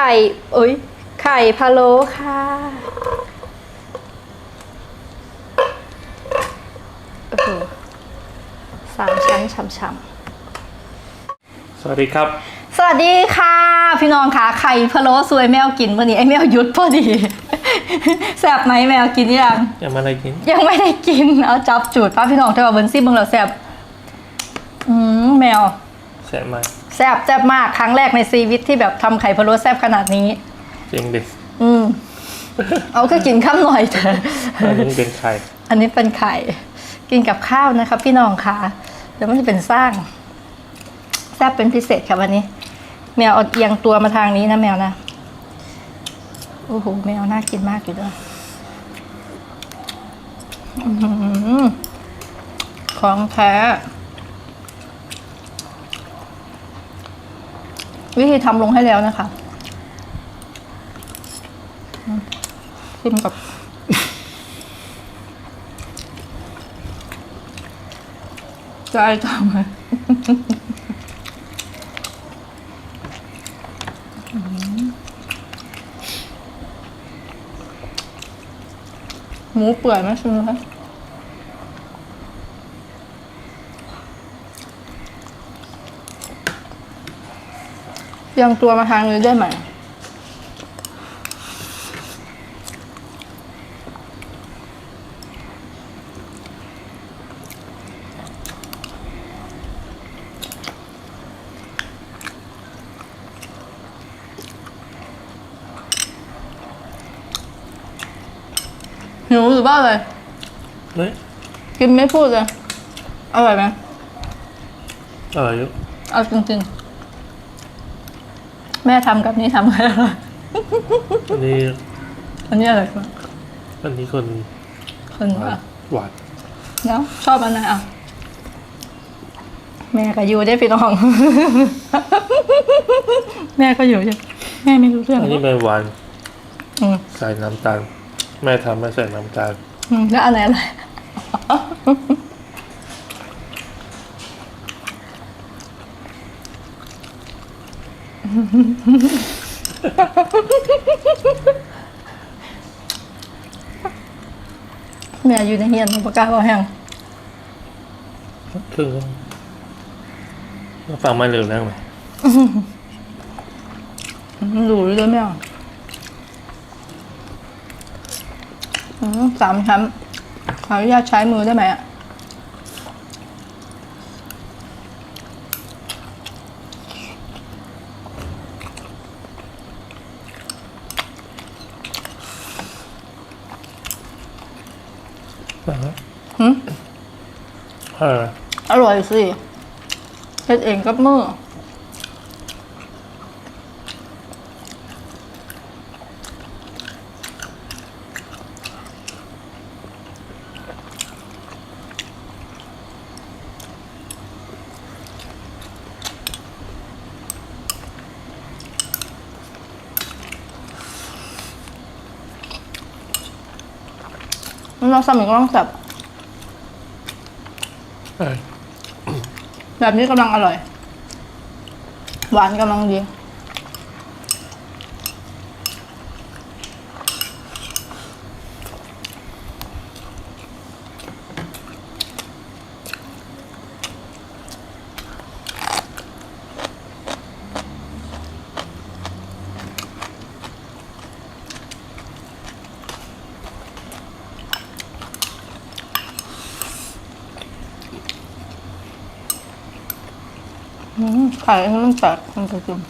ข่เอ้ยไข่พะโล้ค่ะ โอ้โหสามชั้นฉ่ำสวัสดีครับ ๆ สวัสดีค่ะ พี่น้องค่ะไข่พะโล้สวยแมวกินวันนี้ไอ้แมวหยุดพอดีแซ่บไหมแมวกินยังยังมาอะไรกิน ยังไม่ได้กิน เอาจับจูดป้าพี่น้องเธอว่าเบิร์นซี่เบิงเราแซ่บอืมแมว แสบไหม แซ่บแซ่บมากครั้งแรกในชีวิตที่แบบทำไข่พะโล้แซ่บขนาดนี้ จริงดิอืม เอาก็กินข้ามหน่อยเถอะ อันนี้เป็นไข่อันนี้เป็นไข่ กินกับข้าวนะคะพี่น้องค่ะเดี๋ยวมันจะเป็นสร้างแซ่บเป็นพิเศษค่ะวันนี้ แมวเอาเอียงตัวมาทางนี้นะแมวนะโอ้โหแมวน่ากินมากอยู่ด้วยอื้อหือของแท้ วิธีทำลงให้แล้วนะคะชิมกับ จะไอทำไหมหมูเปื่อยไหมชิมดูคะ ยังตัวมาทางนี้ได้ไหมหิวหรือว่าอะไรเฮ้ยกินไม่พูดเลย อร่อยไหมอร่อยอยู่เอาจริงๆ แม่ทำกับนี่ทำกันอร่อยอันนี้อันนี้อร่อยกว่าอันนี้คนคนหวาว่านหวานแล้วชอบอันไหนอะ แม่ก็อยู่ได้พี่น้อง แม่ก็อยู่ใช่แม่ไม่รู้เรื่องอันนี้ไม่หวานอืมใส่น้ำตาล แม่ทำไม่ใส่น้ำตาล อืมแล้วอันไหนอะไร แม่อยู่ในเฮียนปากกาบอแห้งครึ่งก็ฟังไม่เร็วแล้วไหมดูด้วยแม่อืมสามชั้นขออนุญาตใช้มือได้ไหมอะ หืมเออ อร่อยสิเฮ็ดเองกับมือ เราสมิงก็ต้องสับเออแบบนี้กำลังอร่อย หวานกำลังดี ไข่อันนี้มันแตกมันจะกิน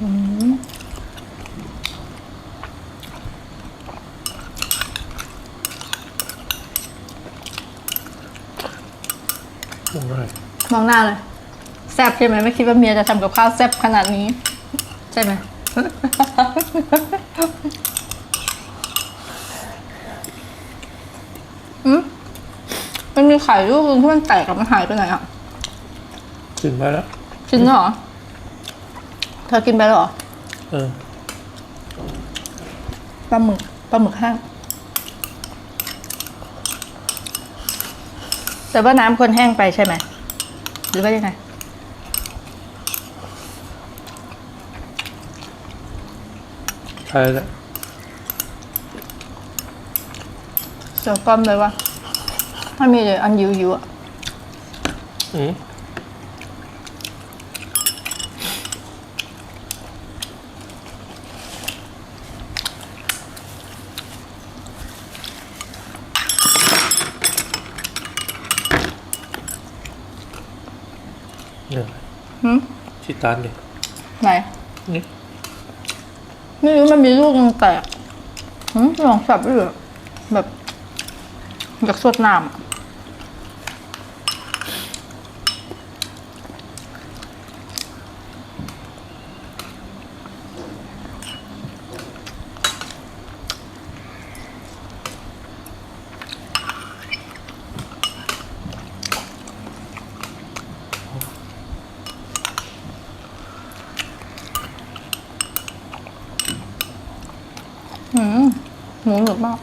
อืมอร่อย มองหน้าเลย แซ่บใช่ไหมไม่คิดว่าเมียจะทำกับข้าวแซ่บขนาดนี้ ใช่ไหม อืมไปมันมีไข่ลูกนึงที่มันแตกกับมันหายไปไหนอะกินไปแล้ว กินแล้วเหรอ เธอกินไปแล้วเหรอเออปลาหมึกปลาหมึกแห้งแต่ว่าน้ำคนแห้งไปใช่ไหมห รือว่ายังไงใช่แล้วเสียวก้อมเลยว่าถ้ามีเลยอันยิวยิวๆอะ อืม เนี่ยหืมชิตานดิไหนนี่ไม่รู้มันมีลูกนึงแตกหืมลองสับด้วยเหรอแบบอยากสดน้ำอะหืมหมูห นึบมาก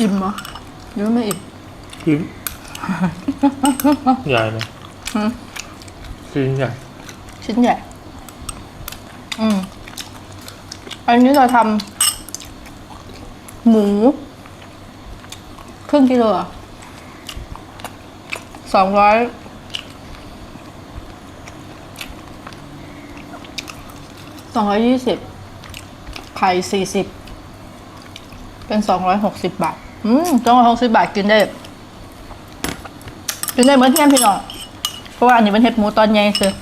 อิ่มเหรอหรือว่าไม่อิ่มกิน ใหญ่ไหมหืมกินใหญ่ชิ้นใหญ่ อืม อันนี้เราทำหมู ครึ่งกิโลอะสองร้อย สองร้อยยี่สิบไข่สี่สิบเป็นสองร้อยหกสิบบาท อืมสองร้อยหกสิบบาทกินได้ กินได้เหมือนเที่ยงพี่น้อง เพราะว่าอันนี้เป็นเห็ดหมูตอนใหญ่คือ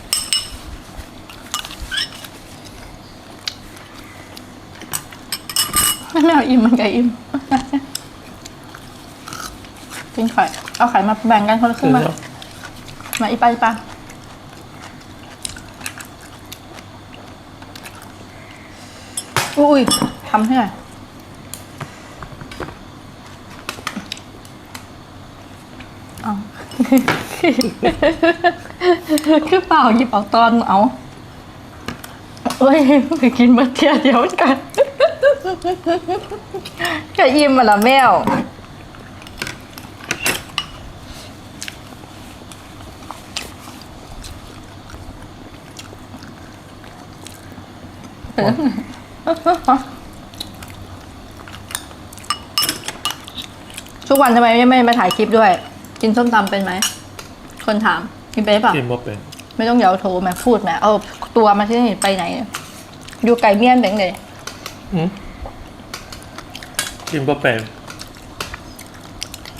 ไม่เอาอิ่มมันไก่อิ่มกินไข่ เอาไข่มาแบ่งกันคนละคกิรึ่นงมาแล้วมาอีปาอีปา อุ้ยทำให้หน่อยเอาคือเปล่าหยิบเอาตอนเอาโอ้ยไปกินมาเทียเดียวกันก็อิ่มมาละแมว ทุกวันทำไมไม่มาถ่ายคลิปด้วย กินส้มตำเป็นไหม คนถาม กินเป็นหรือเปล่ากินบ่เป็น ไม่ต้องเยาวโทรแม่พูดแม่เอาตัวมาที่นี่ไปไหน อยู่ไก่เมี่ยนเป็นไงอืมกินบ่เป็น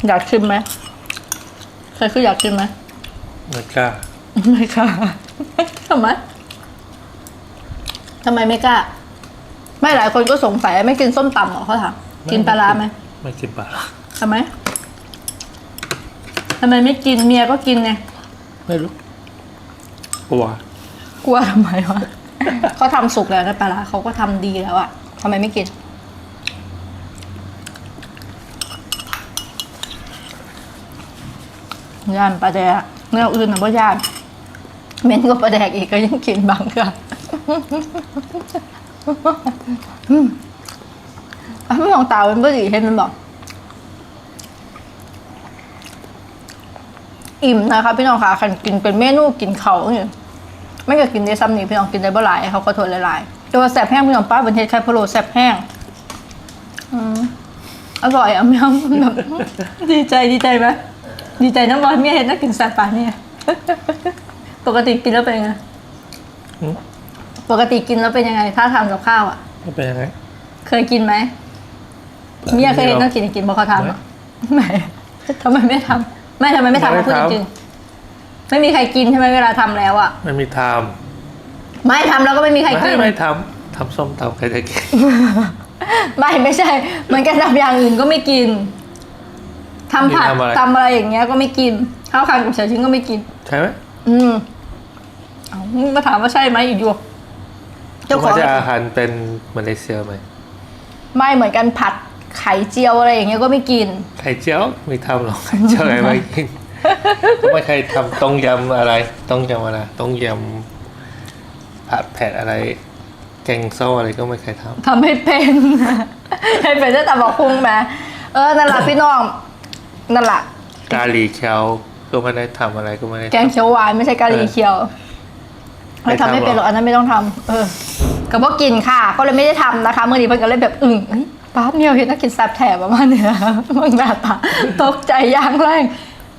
อยากชิมไหมใครคืออยากชิมไหมไม่กล้า ไม่ค่ะทำไมทำไมไม่กล้า ไม่หลายคนก็สงสัยไม่กินส้มตำเหรอเขาถามกินปลาร้าไหมไม่กินปลาร้าทำไมทำไมไม่กินเมียก็กินไงไม่รู้กลัวกลัวทำไมวะ เขาทำสุกแล้วนะปลาร้าเขาก็ทำดีแล้วอะทำไมไม่กิน ย่านปลาแดกเนื้ออื่นนะว่าย่านเม้นก็ปลาแดกอีกก็ยังกินบางค่ะ อืมอะไม่มองตาเป็นเบอร์ดีเห็นมันบอก อิ่มนะคะพี่น้องค่ะคันกินเป็นเมนูกินเขาเนี่ยไม่ก็กินได้ซ้ำนี่พี่น้องกินได้บ่หลายเขาก็ทนหลายๆต่ว่าแสบแห้งพี่น้องป้าเป็นเทศไข่พะโล้แสบแห้งอืมอร่อยอะแม่แบบดีใจดีใจไหมดีใจน้ำร้อนเมียเห็นน่ากินแสบปานเนี่ยปกติกินแล้วเป็นไงอืม ปกติกินแล้วเป็นยังไง ถ้าทำกับข้าวอะไม่เป็นยังไง เคยกินไหมเมียเคยเห็นน่ากินกินบอกเขาทำอะไม่ทำไมไม่ทำไม่ทำไมไม่ทำมาพูดจริงๆไม่มีใครกินใช่ไหมเวลาทำแล้วอะไม่มีทไม่ทำแล้วก็ไม่มีำใครไม่กินไม่ทำทำส้มตำใครจะกินไม่ไม่ใช่ มันก็ทำอย่างอื่นก็ไม่กินทำผัดทำอะไรทำอะไรอย่างเงี้ยก็ไม่กินข้าวคันกับเฉาชิ้นก็ไม่กิน ใช่ไหมอืมเอามาถามว่าใช่ไหมอีกอยู่ เจ้าของว่าจะอาหารเป็นมาเลเซียไหมไม่เหมือนกันผัดไข่เจียวอะไรอย่างเงี้ยก็ไม่กิน ไข่เจียวไม่ทำหรอกไข่เจียวอะไรไม่กินก็ไม่เคยทำต้มยำอะไรต้มยำอะไรต้มยำผัดเผ็ดอะไรแกงส้มอะไรก็ไม่เคยทำทำให้เป็นให้เป็นได้แต่บอกคุ้งไหมเออนั่นแหละพี่น้องนั่นแหละกาหลีเคียวก็ไม่ได้ทำอะไรก็ไม่ได้แกงเขียวหวานไม่ใช่กะหรี่เขียว ไม่ไม่ทำไม่ทำหรอเป็นหรอกอันนั้นไม่ต้องทำเออก็บอกกินค่ะ ก็เลยไม่ได้ทำนะคะเมื่อนี้เพิ่นก็เลยแบบอึ้งเฮ้ยป้าเมียวเห็นนักกินแซ่บแถบประมาณเนี้ยมึงแบบตาตกใจอย่างแรง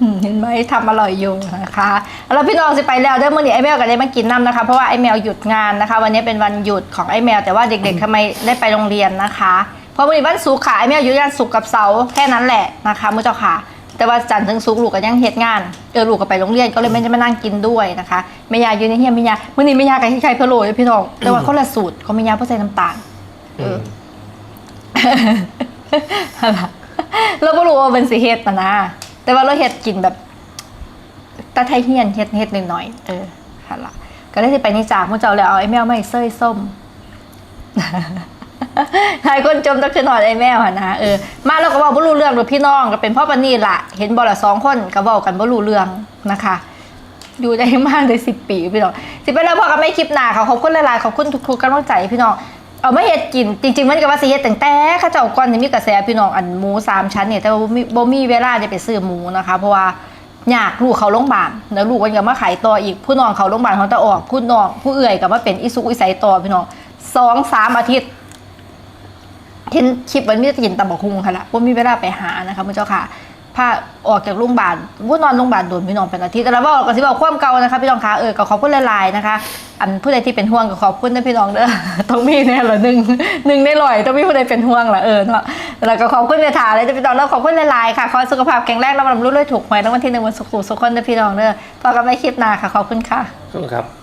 อืมเห็นไหมทำอร่อยอยู่นะคะแล้วพี่น้องสิไปแล้วเด้อมื่อนี้ไอ้แมวก็ได้มากินน้ำนะคะ เพราะว่าไอ้แมวหยุดงานนะคะ วันนี้เป็นวันหยุดของไอ้แมว แต่ว่าเด็กๆทำไมได้ไปโรงเรียนนะคะ เพราะวันนี้วันศุกร์ค่ะไอ้แมวหยุดงานศุกร์กับเสาร์แค่นั้นแหละนะคะมุ้เจ้าค่ะ แต่ว่าจันทร์ถึงศุกร์ลูกก็ยังเฮ็ดงานเออลูกก็ไปโรงเรียนก็เลยไม่ได้มานั่งกินด้วยนะคะแม่ยาอยู่ในเฮียแม่ยามื้อนี้แม่ยากับที่ใครเพะโลเลยพี่น้องแต่ว่าคนละสูตรเขาแม่ยาบ่ใส่น้ำตาลอืมเราก็รู้ว่าเป็นสิเฮ็ดนะนะแต่ว่าเราเฮ็ดกินแบบตาไทยเฮียนเฮ็ดเฮ็ดหน่อยๆเออค่ะละก็ได้สิไปนี่จากมื้อเจ้าแล้วเอาไอ้แมวมาให้เซ้ยส้ม หลายคนจมต้องขึ้นหอดไอ้แมวหั่นนะเออมาแล้วก็เว้าบ่รู้เรื่องโดยพี่น้องก็เป็นพ่อปานนี่ล่ะเห็นบ่ละสองคนก็เว้ากันบ่รู้เรื่องนะคะอยู่ได้มากเลยสิบปีพี่น้องสิไปแล้วพอกันไม่คลิปหนาค่ะขอบคุณหลายๆขอบคุณทุกๆกำลังใจพี่น้องเอาไม่เฮ็ดกิน จริงๆมันก็ว่าสิเฮ็ดแตั้งแต่ข้าเจ้าก่อนจะมีกระแสพี่น้องอันหมูสามชั้นเนี่ยแต่ว่าบ่มีบ่มีเวลาจะไปซื้อหมูนะคะ เพราะว่าอยากลูกเขาโรงพยาบาลแล้วลูกมันก็มาขายต่ออีกผู้น้องเขาโรงพยาบาลเขาจะออกผู้น้องผู้เอื่อยก็มาเป็นอิสุกอิสัยต่อพี่น้องสองสามอาทิตย์ เห็นคลิปวันนี้จะกินตำบักหุ่งค่ะละว่ามีเวลาไปหานะคะมุณเจ้าค่ะพาออกจากโรงพยาบาลว่านอนโรงพยาบาลโดนพี่น้องเป็นอาทิตย์แต่แล้วว่าก็สิบอกความเก่านะคะพี่น้องคะเออก็ขอบคุณหลายๆนะคะ อันผู้ใดที่เป็นห่วงก็ขอบคุณนะพี่น้องเด้อต้องมีแน่ละหนึ่งหนึ่งในร้อยต้องมีผู้ใดเป็นห่วงละเออเนาะแล้วก็ขอบคุณในถานเลยพี่น้องแล้วขอบคุณหลายๆค่ะขอสุขภาพแข็งแรงแล้วบำรุงด้วยถูกหวยรางวัลที่หนึ่งวันสุขสุขคนเด้อพี่น้องเด้อพอกันไม่คลิปหน้าค่ะขอบคุณค่ะขอบคุณครับ